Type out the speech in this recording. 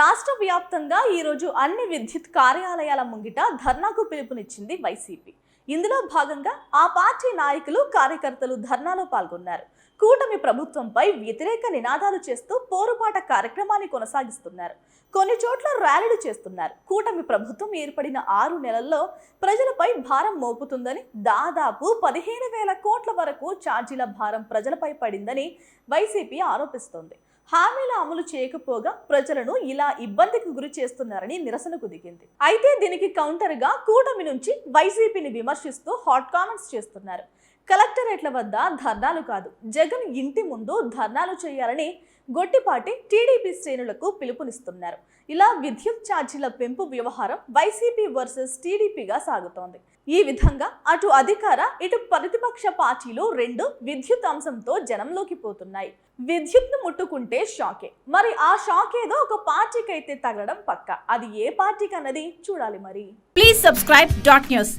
రాష్ట్ర వ్యాప్తంగా ఈరోజు అన్ని విద్యుత్ కార్యాలయాల ముంగిట ధర్నాకు పిలుపునిచ్చింది వైసీపీ. ఇందులో భాగంగా ఆ పార్టీ నాయకులు కార్యకర్తలు ధర్నాలో పాల్గొన్నారు. కూటమి ప్రభుత్వంపై వ్యతిరేక నినాదాలు చేస్తూ పోరుపాట కార్యక్రమాన్ని కొనసాగిస్తున్నారు. కొన్ని చోట్ల ర్యాలీలు చేస్తున్నారు. కూటమి ప్రభుత్వం ఏర్పడిన ఆరు నెలల్లో ప్రజలపై భారం మోపుతుందని దాదాపు పదిహేను వేల కోట్ల వరకు ఛార్జీల భారం ప్రజలపై పడిందని వైసీపీ ఆరోపిస్తోంది. హామీల అమలు చేయకపోగా ప్రజలను ఇలా ఇబ్బందికి గురి చేస్తున్నారని నిరసనకు దిగింది. అయితే దీనికి కౌంటర్గా కూటమి నుంచి వైసీపీని విమర్శిస్తూ హాట్ కామెంట్స్ చేస్తున్నారు. కలెక్టరేట్ల వద్ద ధర్నాలు కాదు. జగన్ ఇంటి ముందు ధర్నాలు చేయాలని గొట్టిపాటి టీడీపీ శ్రేణులకు పిలుపునిస్తున్నారు. ఇలా విద్యుత్ ఛార్జీల పెంపు వ్యవహారం వైసీపీ వర్సెస్ టీడీపీగా సాగుతోంది. ఈ విధంగా అటు అధికార ఇటు ప్రతిపక్ష పార్టీలు రెండు విద్యుత్ అంశంతో జనంలోకి పోతున్నాయి. విద్యుత్ను ముట్టుకుంటే షాకే. మరి ఆ షాక్ ఏదో ఒక పార్టీకి అయితే తగలడం పక్క. అది ఏ పార్టీకి అన్నది చూడాలి మరి. Please subscribe dot news.